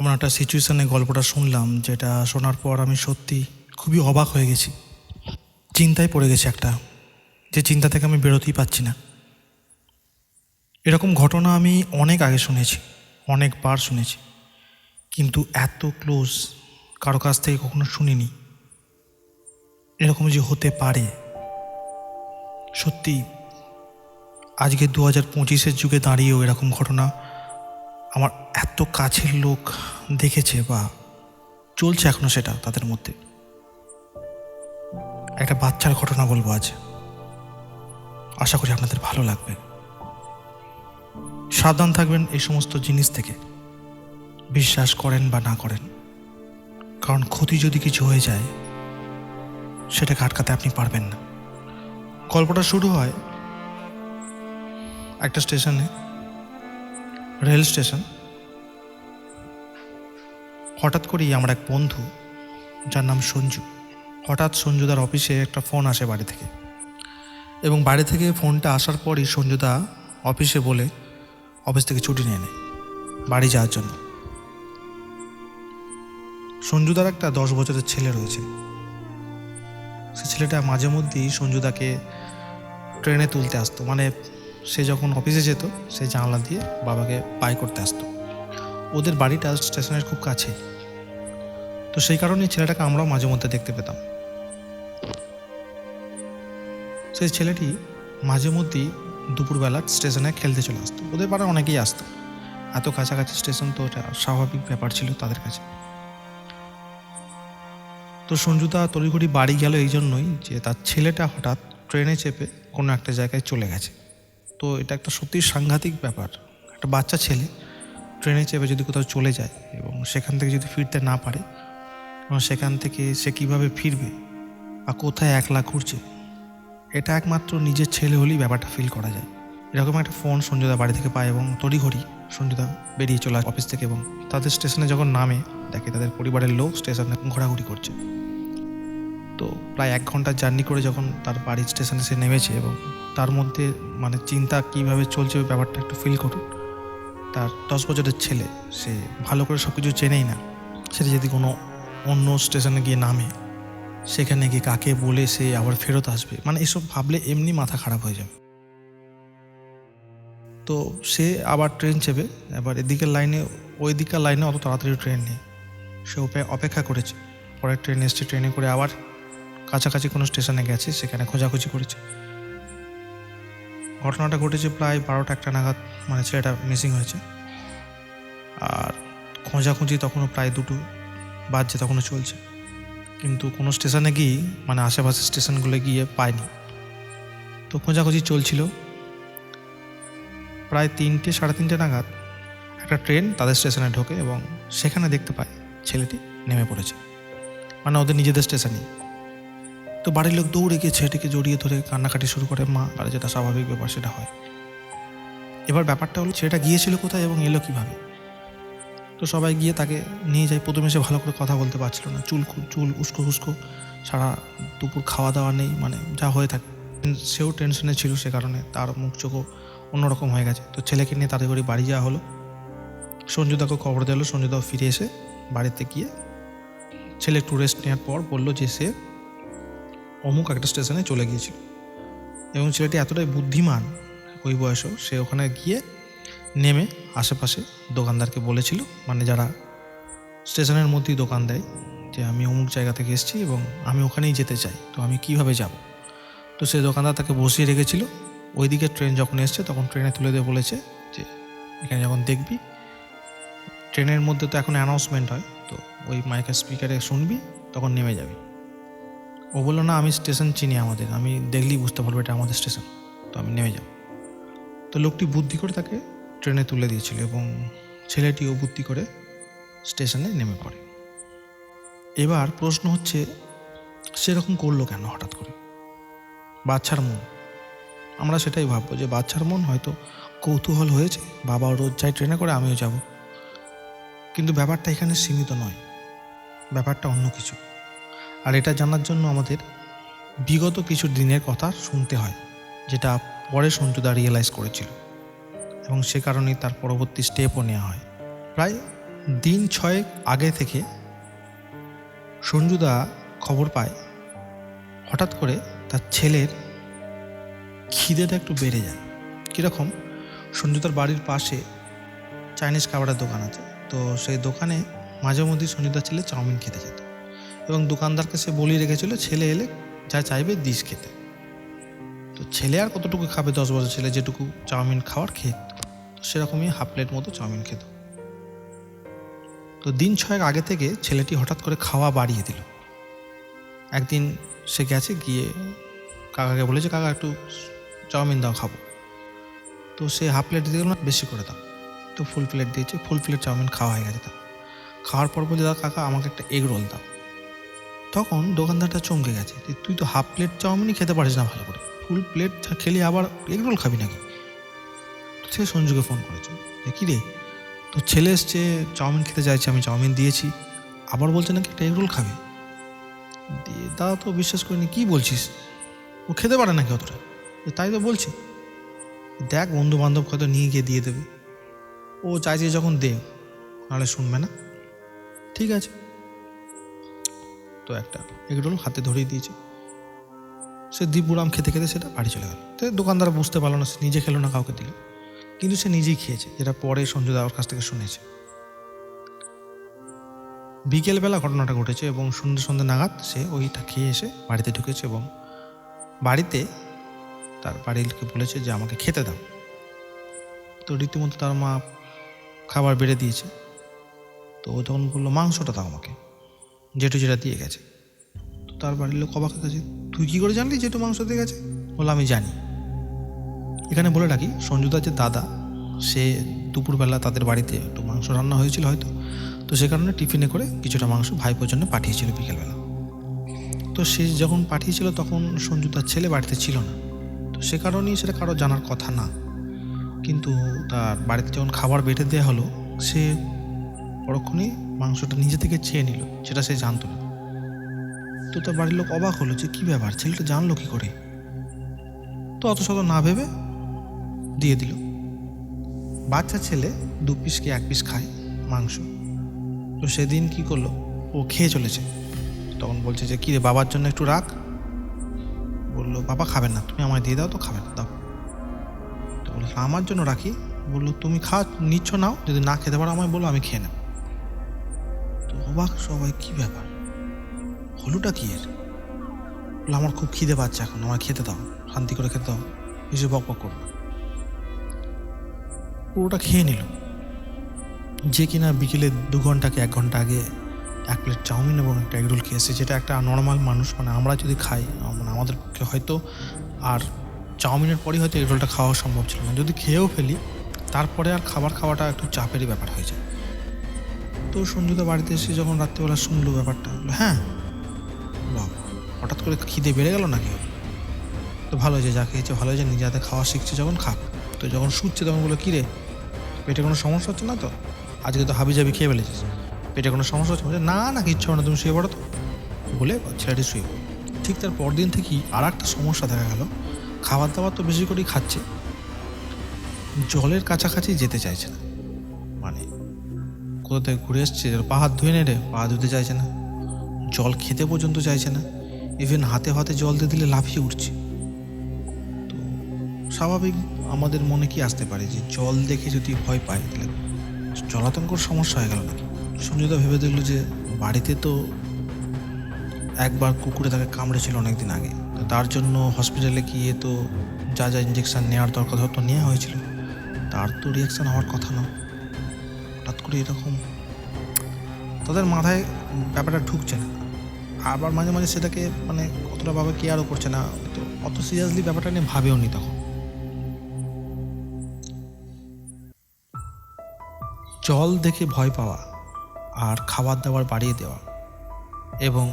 এমন একটা সিচুয়েশানে গল্পটা শুনলাম, যেটা শোনার পর আমি সত্যি খুবই অবাক হয়ে গেছি। চিন্তায় পড়ে গেছি একটা, যে চিন্তা থেকে আমি বেরোতেই পারছি না। এরকম ঘটনা আমি অনেক আগে শুনেছি, অনেকবার শুনেছি। কিন্তু এত ক্লোজ কারও কাছ থেকে কখনো শুনিনি। এরকম যে হতে পারে, সত্যি আজকে দু হাজার পঁচিশের যুগে দাঁড়িয়েও এরকম ঘটনা আমার এত কাছের লোক দেখেছে বা চলছে এখনও সেটা তাদের মধ্যে। একটা বাচ্চার ঘটনা বলব আজ। আশা করি আপনাদের ভালো লাগবে। সাবধান থাকবেন এই সমস্ত জিনিস থেকে। বিশ্বাস করেন বা না করেন, কারণ ক্ষতি যদি কিছু হয়ে যায়, সেটাকে আটকাতে আপনি পারবেন না। গল্পটা শুরু হয় একটা স্টেশনে। Rail station. হঠাৎ করেই আমার এক বন্ধু, যার নাম সঞ্জু, হঠাৎ সঞ্জুদার অফিসে একটা ফোন আসে বাড়ি থেকে। এবং বাড়ি থেকে ফোনটা আসার পরই সঞ্জুদা অফিসে বলে অফিস থেকে ছুটি নিয়ে নেয়, বাড়ি যাওয়ার জন্য। সঞ্জুদার একটা দশ বছরের ছেলে রয়েছে। সে ছেলেটা মাঝে মধ্যেই সঞ্জুদাকে ট্রেনে তুলতে আসতো মানে সে যখন অফিসে যেত, সে জানলা দিয়ে বাবাকে বাই করতে আসতো। ওদের বাড়িটা স্টেশনের খুব কাছে। তো সেই কারণে ছেলেটাকে আমরাও মাঝে মধ্যে দেখতে পেতাম। সেই ছেলেটি মাঝে মধ্যেই দুপুরবেলা স্টেশনে খেলতে চলে আসতো। ওদের পাড়ায় অনেকেই আসতো। এত কাছাকাছি স্টেশন তো ওটা স্বাভাবিক ব্যাপার ছিল তাদের কাছে। তো সঞ্জুদা তড়িঘড়ি বাড়ি গেল এই জন্যই যে তার ছেলেটা হঠাৎ ট্রেনে চেপে কোনো একটা জায়গায় চলে গেছে। তো এটা একটা সত্যি সাংঘাতিক ব্যাপার। একটা বাচ্চা ছেলে ট্রেনে চেপে যদি কোথাও চলে যায় এবং সেখান থেকে যদি ফিরতে না পারে, এবং সেখান থেকে সে কীভাবে ফিরবে বা কোথায় একলা ঘুরছে, এটা একমাত্র নিজের ছেলে হলেই ব্যাপারটা ফিল করা যায়। এরকম একটা ফোন সঞ্জুদা বাড়ি থেকে পায় এবং তড়িঘড়ি সঞ্জুদা বেরিয়ে চলে অফিস থেকে এবং তাদের স্টেশনে যখন নামে, দেখে তাদের পরিবারের লোক স্টেশনে ঘোরাঘুরি করছে। তো প্রায় এক ঘণ্টার জার্নি করে যখন তার বাড়ির স্টেশনে সে নেমেছে এবং তার মধ্যে মানে চিন্তা কীভাবে চলছে ওই ব্যাপারটা একটু ফিল করুন। তার দশ বছরের ছেলে, সে ভালো করে সব কিছু চেনেই না। সেটা যদি কোনো অন্য স্টেশনে গিয়ে নামে, সেখানে গিয়ে কাকে বলে সে আবার ফেরত আসবে মানে এসব ভাবলে এমনি মাথা খারাপ হয়ে যাবে। তো সে আবার ট্রেন চেপে, এবার এদিকের লাইনে ওই দিকের লাইনে অত তাড়াতাড়ি ট্রেন নেই। সে অপে- অপেক্ষা করেছে। পরের ট্রেন এসছে ট্রেনে করে আবার কাছাকাছি কোনো স্টেশনে গেছে, সেখানে খোঁজাখুঁজি করেছে। ঘটনাটা ঘটেছে প্রায় বারোটা একটা নাগাদ মানে ছেলেটা মিসিং হয়েছে। আর খোঁজাখুঁজি তখনও প্রায় দুটো বাজছে, তখনও চলছে। কিন্তু কোনো স্টেশনে গিয়ে মানে আশেপাশের স্টেশনগুলো গিয়ে পায়নি। তো খোঁজাখুঁজি চলছিল। প্রায় তিনটে, সাড়ে তিনটে নাগাদ একটা ট্রেন তাদের স্টেশনে ঢোকে এবং সেখানে দেখতে পায় ছেলেটি নেমে পড়েছে। মানে ওদের নিজেদের স্টেশনেই। তো বাড়ির লোক দৌড়ে গিয়ে ছেলেটিকে জড়িয়ে ধরে কান্নাকাটি শুরু করে মা, আর যেটা স্বাভাবিক ব্যাপার সেটা হয়। এবার ব্যাপারটা হলো ছেলেটা গিয়েছিল কোথায় এবং এলো কীভাবে? তো সবাই গিয়ে তাকে নিয়ে যায়। প্রথমে সে ভালো করে কথা বলতে পারছিল না। চুল চুল উস্কো উস্কো, সারা দুপুর খাওয়া দাওয়া নেই মানে যা হয়ে থাকে। সেও টেনশনে ছিল সে কারণে তার মুখ চোখও অন্যরকম হয়ে গেছে। তো ছেলেকে নিয়ে তাদের করে বাড়ি যাওয়া হলো। সঞ্জুদাকে খবর দিল। সঞ্জুদাও ফিরে এসে বাড়িতে গিয়ে ছেলে একটু রেস্ট নেওয়ার পর বলল যে সে অমুক একটা স্টেশনে চলে গিয়েছিল। এবং ছেলেটি এতটাই বুদ্ধিমান ওই বয়সেও, সে ওখানে গিয়ে নেমে আশেপাশে দোকানদারকে বলেছিল মানে যারা স্টেশনের মধ্যেই দোকান দেয়, যে আমি অমুক জায়গা থেকে এসেছি এবং আমি ওখানেই যেতে চাই, তো আমি কীভাবে যাব? তো সে দোকানদার তাকে বসিয়ে রেখেছিল। ওইদিকে ট্রেন যখন এসছে, তখন ট্রেনে তুলে দিয়ে বলেছে যে, এখানে যখন দেখবি, ট্রেনের মধ্যে তো এখন অ্যানাউন্সমেন্ট হয়, তো ওই মাইকের স্পিকারে শুনবি, তখন নেমে যাবি। ও বলল, না, আমি স্টেশন চিনি আমাদের। আমি দেখলেই বুঝতে পারব এটা আমাদের স্টেশন। তো আমি নেমে যাব তো লোকটি বুদ্ধি করে তাকে ট্রেনে তুলে দিয়েছিল এবং ছেলেটিও বুদ্ধি করে স্টেশনে নেমে পড়ে। এবার প্রশ্ন হচ্ছে, সেরকম করল কেন হঠাৎ করে? বাচ্চার মন। আমরা সেটাই ভাববো যে বাচ্চার মন হয়তো কৌতূহল হয়েছে, বাবা রোজ যায় ট্রেনে করে, আমিও যাব। কিন্তু ব্যাপারটা এখানে সীমিত নয়। ব্যাপারটা অন্য কিছু। আর এটা জানার জন্য আমাদের বিগত কিছু দিনের কথা শুনতে হয়, যেটা পরে সঞ্জুদা রিয়েলাইজ করেছিল এবং সে কারণেই তার পরবর্তী স্টেপও নেওয়া হয়। প্রায় দিন ছয়েক আগে থেকে সঞ্জুদা খবর পায়, হঠাৎ করে তার ছেলের খিদেটা একটু বেড়ে যায়। কীরকম? সঞ্জুদার বাড়ির পাশে চাইনিজ খাবারের দোকান আছে, তো সেই দোকানে মাঝে মধ্যেই সঞ্জুদার ছেলে চাউমিন খেতে যেত। এবং দোকানদারকে সে বলিয়ে রেখেছিল, ছেলে এলে যা চাইবে দিস খেতে। তো ছেলে আর কতটুকু খাবে দশ বছর ছেলে? যেটুকু চাউমিন খাওয়ার খেত সেরকমই হাফ প্লেট মতো চাউমিন খেত। তো দিন ছয়েক আগে থেকে ছেলেটি হঠাৎ করে খাওয়া বাড়িয়ে দিল। একদিন সে গেছে, গিয়ে কাকাকে বলেছে, কাকা, একটু চাউমিন দাও, খাব। তো সে হাফ প্লেট দিয়ে না, বেশি করে দাও। তো ফুল প্লেট দিয়েছে, ফুল প্লেট চাউমিন খাওয়া হয়ে গেছে তা খাওয়ার পর বলছে, দাদা, কাকা, আমাকে একটা এগ রোল দাও। তখন দোকানদারটা চমকে গেছে তুই তো হাফ প্লেট চাউমিনই খেতে পারিস না ভালো করে। ফুল প্লেট খেলে আবার এগ রোল খাবি নাকি? সে সঞ্জুকে ফোন করেছে যে, কী রে তো ছেলে এসছে, চাউমিন খেতে চাইছে, আমি চাউমিন দিয়েছি। আবার বলছে নাকি একটা এগ রোল খাবে? দিয়ে দাদা তো বিশ্বাস করিনি, কী বলছিস? ও খেতে পারে নাকি অতটা? তাই তো বলছি। দেখ বন্ধু বান্ধব হয়তো নিয়ে গিয়ে দিয়ে দেবে। ও চাইছে যখন দে, নাহলে শুনবে না। ঠিক আছে। তো একটা এগ রোল হাতে ধরিয়ে দিয়েছে। সে দীপুরাম খেতে খেতে সেটা বাড়ি চলে গেল। তো দোকানদার বুঝতে পারল না, সে নিজে খেলো না কাউকে দিল। কিন্তু সে নিজেই খেয়েছে, যেটা পরে সঞ্জু দাওয়ার কাছ থেকে শুনেছে। বিকেলবেলা ঘটনাটা ঘটেছে এবং সন্ধ্যে সন্ধ্যে নাগাদ সে ওইটা খেয়ে এসে বাড়িতে ঢুকেছে এবং বাড়িতে তার বাড়িরকে বলেছে যে, আমাকে খেতে দাও। তো রীতিমতো তার মা খাবার বেড়ে দিয়েছে। তো ও তখন বলল, মাংসটা দাও আমাকে। জেঠু যেটা দিয়ে গেছে। তো তার বাড়ির লোক অবাক গেছে, তুই কী করে জানলি জেঠু মাংস দিয়ে গেছে? বলল, আমি জানি। এখানে বলে রাখি, সঞ্জুদার যে দাদা, সে দুপুরবেলা তাদের বাড়িতে একটু মাংস রান্না হয়েছিল হয়তো। তো সে কারণে টিফিনে করে কিছুটা মাংস ভাইপোর জন্য পাঠিয়েছিল বিকেলবেলা। তো সে যখন পাঠিয়েছিল তখন সঞ্জু তার ছেলে বাড়িতে ছিল না। তো সে কারণেই সেটা কারও জানার কথা না। কিন্তু তার বাড়িতে যখন খাবার বেটে দেওয়া হলো, সে পরক্ষণেই মাংসটা নিজে থেকে চেয়ে নিল, সেটা সে জানতো না। তো তার বাড়ির লোক অবাক হলো যে কী ব্যাপার, ছেলেটা জানলো কী করে? তো অত শত না ভেবে দিয়ে দিল, বাচ্চা ছেলে দু পিস কি এক পিস খায় মাংস। তো সেদিন কি করল? ও খেয়ে চলেছে। তখন বলছে যে কী রে বাবার জন্য একটু রাখ। বলল, বাবা খাবেন না, তুমি আমায় দিয়ে দাও, তো খাবে না, দাও। তো বলল, আমার জন্য রাখি? বলল, তুমি খা নিচ্ছ, নাও, যদি না খেতে পারো, আমায় বলো, আমি খেয়ে নেব। অবাক সবাই, কি ব্যাপার? হলোটা কি এর? বলল আমার খুব খিদে পাচ্ছে এখন আমার খেতে দাও, শান্তি করে খেতে দাও। বেশি বক বক করব পুরোটা খেয়ে নিল। যে কিনা বিকেলে দু ঘণ্টা কি এক ঘণ্টা আগে এক প্লেট চাউমিন এবং একটা এগরোল খেয়েছে, যেটা একটা নর্মাল মানুষ মানে আমরা যদি খাই মানে আমাদের পক্ষে হয়তো আর চাউমিনের পরেই হয়তো এগরোলটা খাওয়া সম্ভব ছিল না। যদি খেয়েও ফেলি, তারপরে আর খাবার খাওয়াটা একটু চাপেরই ব্যাপার হয়ে যায়। তো সঞ্জুদা বাড়িতে এসে যখন রাত্রিবেলা শুনলো ব্যাপারটা হ্যাঁ বাবা, হঠাৎ করে খিদে বেড়ে গেল নাকি? তো ভালো হয়েছে, যা খেয়েছে ভালো হয়েছে, নিজে হাতে খাওয়া শিখছে যখন, খাক। তো যখন শুচ্ছে তখন বলল, কী রে, পেটে কোনো সমস্যা হচ্ছে না তো? আজকে তো হাবি জাবি খেয়ে ফেলেছিস। পেটে কোনো সমস্যা হচ্ছে? না না, কিচ্ছু না, তুমি শুয়ে পড়ো তো। বলে ছেলেটি শুয়ে। ঠিক তার পরদিন থেকেই আর একটা সমস্যা দেখা গেল। খাবার দাবার তো বেশি করেই খাচ্ছে। জলের কাছাকাছি যেতে চাইছে না। মানে কোথা থেকে ঘুরে এসছে পা হাত ধুয়ে নেড়ে পা ধুতে চাইছে না। জল খেতে পর্যন্ত চাইছে না। ইভেন হাতে হাতে জল দিয়ে দিলে লাফিয়ে উঠছে। তো স্বাভাবিক আমাদের মনে কি আসতে পারে যে জল দেখে যদি ভয় পায়, তাহলে জলাতঙ্কর সমস্যা হয়ে গেল নাকি? সঞ্জয়দা ভেবে দেখল যে বাড়িতে তো একবার কুকুরে তাকে কামড়েছিল অনেকদিন আগে। তো তার জন্য হসপিটালে গিয়ে তো যা যা ইঞ্জেকশন নেওয়ার দরকার হতো, নেওয়া হয়েছিল। তার তো রিয়াকশান হওয়ার কথা না। হঠাৎ করে এরকম তাদের মাথায় ব্যাপারটা ঢুকছে না। আবার মাঝে মাঝে সেটাকে মানে কতটা ভাবে কেয়ারও করছে না। তো অত সিরিয়াসলি ব্যাপারটা নিয়ে ভাবেও নি তখন। জল দেখে ভয় পাওয়া আর খাবার দাবার বাড়িয়ে দেওয়া এবং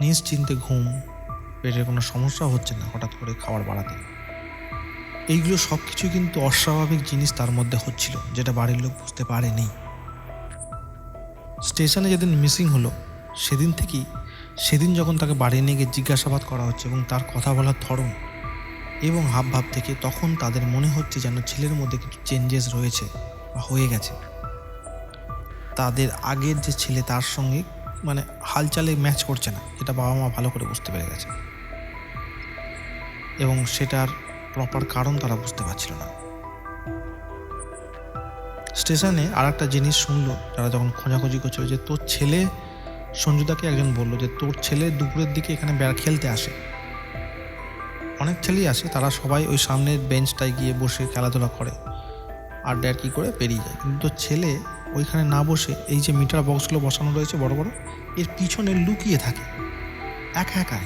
নিশ্চিন্তে ঘুম, পেটের কোনো সমস্যা হচ্ছে না হঠাৎ করে খাবার বাড়াতে। এইগুলো সব কিছু কিন্তু অস্বাভাবিক জিনিস তার মধ্যে হচ্ছিল, যেটা বাড়ির লোক বুঝতে পারেনি। স্টেশনে যেদিন মিসিং হলো, সেদিন থেকেই সেদিন যখন তাকে বাড়ি নিয়ে গিয়ে জিজ্ঞাসাবাদ করা হচ্ছে এবং তার কথা বলার ধরন এবং হাবভাব থেকে তখন তাদের মনে হচ্ছে যেন ছেলের মধ্যে কিছু চেঞ্জেস রয়েছে বা হয়ে গেছে। তাদের আগের যে ছেলে তার সঙ্গে মানে হালচালে ম্যাচ করছে না, যেটা বাবা মা ভালো করে বুঝতে পেরে গেছে। এবং সেটার প্রপার কারণ তারা বুঝতে পারছিল না। স্টেশনে আর একটা জিনিস শুনলো, তারা যখন খোঁজাখুঁজি করছিল যে তোর ছেলে, সঞ্জুদাকে একজন বলল যে তোর ছেলে দুপুরের দিকে এখানে বেড়া খেলতে আসে। অনেক ছেলেই আসে, তারা সবাই ওই সামনের বেঞ্চটায় গিয়ে বসে খেলাধুলা করে। আড্ডা আর কি করে? বেরিয়ে যায়। কিন্তু তোর ছেলে ওইখানে না বসে এই যে মিটার বক্সগুলো বসানো রয়েছে বড় বড়, এর পিছনে লুকিয়ে থাকে। একা একাই।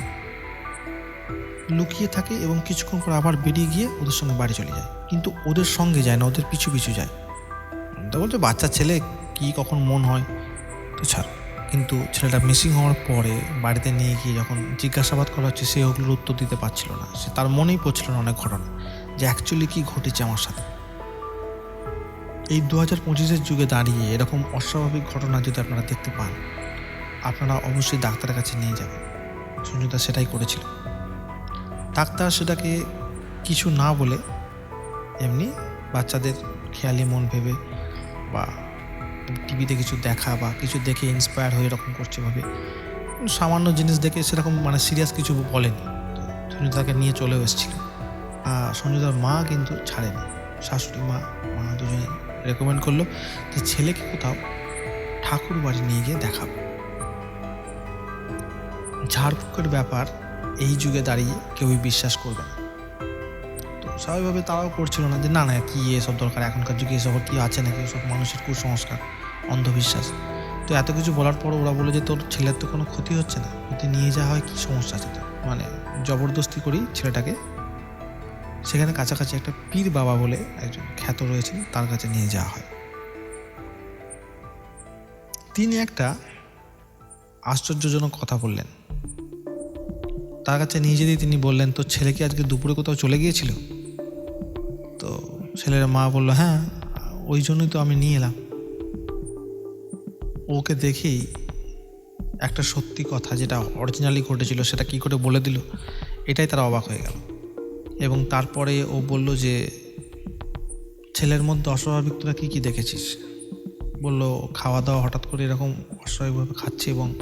লুকিয়ে থাকে এবং কিছুক্ষণ পর আবার বেরিয়ে গিয়ে ওদের সঙ্গে বাড়ি চলে যায়। কিন্তু ওদের সঙ্গে যায় না, ওদের পিছু পিছু যায়। তো বলছে বাচ্চা ছেলে কি কখন মন হয়? তো ছাড়। কিন্তু ছেলেটা মিসিং হওয়ার পরে বাড়িতে নিয়ে গিয়ে যখন জিজ্ঞাসাবাদ করা হচ্ছে, সে ওগুলোর উত্তর দিতে পারছিল না। সে তার মনেই পড়ছিল না অনেক ঘটনা, যে অ্যাকচুয়ালি কী ঘটেছে আমার সাথে। এই দু হাজার পঁচিশের যুগে দাঁড়িয়ে এরকম অস্বাভাবিক ঘটনা যদি আপনারা দেখতে পান, আপনারা অবশ্যই ডাক্তারের কাছে নিয়ে যাবেন। সঞ্জুদা সেটাই করেছিল। ডাক্তার সেটাকে কিছু না বলে এমনি বাচ্চাদের খেয়ালি মন ভেবে বা টিভিতে কিছু দেখা বা কিছু দেখে ইন্সপায়ার হয়ে এরকম করছে ভাবে। সামান্য জিনিস দেখে সেরকম মানে সিরিয়াস কিছু বলেনি। সঞ্জুদাকে নিয়ে চলেও এসেছিল। আর সঞ্জুদার মা কিন্তু ছাড়েনি। শাশুড়ি মা মা দুজনে রেকমেন্ড করল যে ছেলেকে কোথাও ঠাকুর বাড়ি নিয়ে গিয়ে দেখাবো। ঝাড়ফুঁকের ব্যাপার এই যুগে দাঁড়িয়ে কেউই বিশ্বাস করবে না। স্বাভাবিকভাবে তারাও করছিল না যে, না না, কী এসব দরকার? এখনকার যুগে এসব কি আছে নাকি? এসব মানুষের কুসংস্কার, অন্ধবিশ্বাস? তো এত কিছু বলার পর ওরা বলে যে, তোর ছেলের তো কোনো ক্ষতি হচ্ছে না। যদি নিয়ে যাওয়া হয় কী সমস্যা আছে তোর? মানে জবরদস্তি করি ছেলেটাকে। সেখানে কাছাকাছি একটা পীর বাবা বলে একজন খ্যাত রয়েছেন, তার কাছে নিয়ে যাওয়া হয়। তিনি একটা আশ্চর্যজনক কথা বললেন। তার কাছে নিয়ে যেতেই তিনি বললেন, তোর ছেলে কি আজকে দুপুরে কোথাও চলে গিয়েছিল? তো ছেলের মা বলল হ্যাঁ ওই জন্যই তো আমি নিয়ে এলাম। ওকে দেখেই একটা সত্যি কথা যেটা অরিজিনালি ঘটেছিল সেটা কি করে বলে দিল, এটাই তারা অবাক হয়ে গেল। এবং তারপরে ও বলল যে, ছেলের মধ্যে অস্বাভাবিক তোরা কী কী দেখেছিস? বলল খাওয়া দাওয়া হঠাৎ করে এরকম অস্বাভাবিকভাবে খাচ্ছে এবং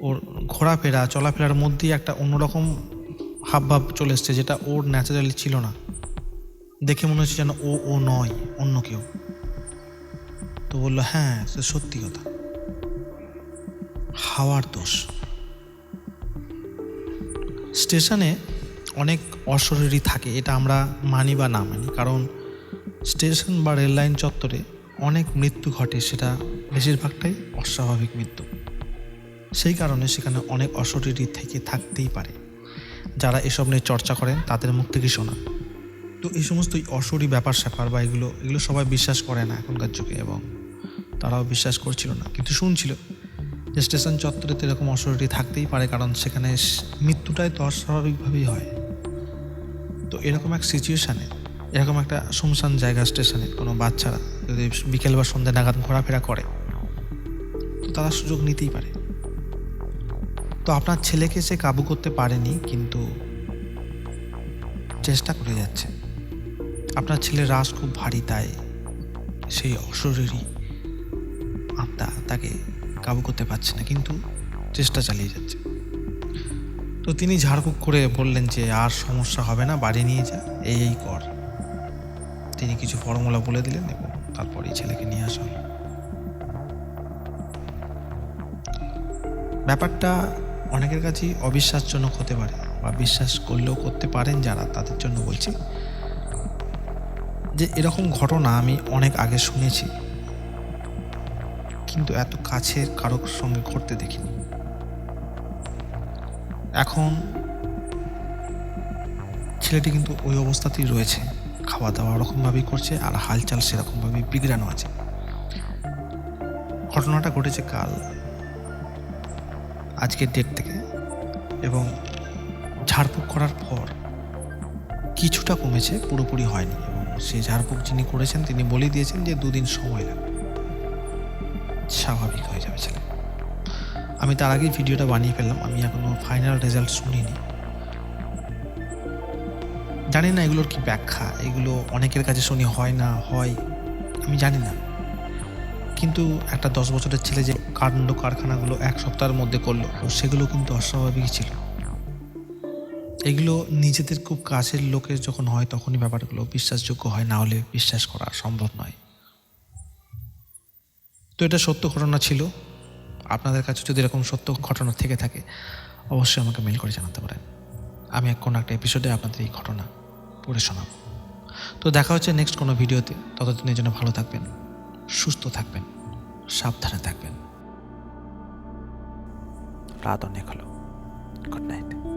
ওর ঘোরাফেরা, চলাফেরার মধ্যেই একটা অন্যরকম হাবভাব চলে এসছে যেটা ওর ন্যাচারালি ছিল না। দেখে মনে হচ্ছে যেন ও ও নয়, অন্য কেউ। তো বলল হ্যাঁ সে সত্যি কথা। হাওয়ার দোষ। স্টেশনে অনেক অশরীরই থাকে, এটা আমরা মানি বা না মানি, কারণ স্টেশন বা রেললাইন চত্বরে অনেক মৃত্যু ঘটে, সেটা বেশিরভাগটাই অস্বাভাবিক মৃত্যু। সেই কারণে সেখানে অনেক অশরীরী থেকে থাকতেই পারে। যারা এসব নিয়ে চর্চা করেন, তাদের মুখ থেকে শোনা তো এই সমস্ত অশরী ব্যাপার স্যাপার বা এগুলো এগুলো সবাই বিশ্বাস করে না এখনকার যুগে এবং তারাও বিশ্বাস করছিল না। কিন্তু শুনছিল যে স্টেশন চত্বরে তো এরকম অসরটি থাকতেই পারে কারণ সেখানে মৃত্যুটাই তো অস্বাভাবিকভাবেই হয়। তো এরকম এক সিচুয়েশানে এরকম একটা শুনশান জায়গা স্টেশনে কোনো বাচ্চারা যদি বিকেল বা সন্ধ্যা নাগাদ ঘোরাফেরা করে, তো তারা সুযোগ নিতেই পারে। তো আপনার ছেলেকে সে কাবু করতে পারেনি, কিন্তু চেষ্টা করে যাচ্ছে। আপনার ছেলের রাস খুব ভারী, তাই সেই অশরীরী আত্মা তাকে কাবু করতে পারছে না, কিন্তু চেষ্টা চালিয়ে যাচ্ছে। তো তিনি ঝাড়ফুঁক করে বললেন যে, আর সমস্যা হবে না, বাড়ি নিয়ে যা, এই এই কর। তিনি কিছু ফর্মুলা বলে দিলেন এবং তারপরেই ছেলেকে নিয়ে আসা ব্যাপারটা অনেকের কাছেই অবিশ্বাসজনক হতে পারে বা বিশ্বাস করলেও করতে পারেন যারা তাদের জন্য বলছি যে এরকম ঘটনা আমি অনেক আগে শুনেছি। কিন্তু এত কাছের কারোর সঙ্গে ঘটতে দেখিনি। এখন ছেলেটি কিন্তু ওই অবস্থাতেই রয়েছে। খাওয়া দাওয়া ওরকমভাবেই করছে আর হালচাল সেরকমভাবেই বিগড়ানো আছে। ঘটনাটা ঘটেছে কাল আজকের ডেট থেকে এবং ঝাড়ফুঁক করার পর কিছুটা কমেছে, পুরোপুরি হয়নি। সেই ঝাড়ফুঁক যিনি করেছেন, তিনি বলে দিয়েছেন যে দুদিন সময় লাগবে। স্বাভাবিক হয়ে যাবে ছেলে। আমি তার আগেই ভিডিওটা বানিয়ে ফেললাম, আমি এখনও ফাইনাল রেজাল্ট শুনিনি। জানি না এগুলোর কি ব্যাখ্যা, এগুলো অনেকের কাছে শুনি হয় না, হয়, আমি জানি না। কিন্তু একটা দশ বছরের ছেলে যে কাণ্ড কারখানাগুলো এক সপ্তাহের মধ্যে করল, সেগুলো কিন্তু অস্বাভাবিক ছিল। এগুলো নিজেদের খুব কাছের লোকের যখন হয় তখনই ব্যাপারগুলো বিশ্বাসযোগ্য হয়, না হলে বিশ্বাস করা সম্ভব নয়। তো এটা সত্য ঘটনা ছিল। আপনাদের কাছে যদি এরকম সত্য ঘটনা থেকে থাকে, অবশ্যই আমাকে মেল করে জানাতে পারেন। আমি এক কোনো একটা এপিসোডে আপনাদের এই ঘটনা পড়ে শোনাব। তো দেখা হচ্ছে নেক্সট কোনো ভিডিওতে। ততদিনের জন্য ভালো থাকবেন, সুস্থ থাকবেন, সাবধানে থাকবেন। রাত অনেক হলো। Good night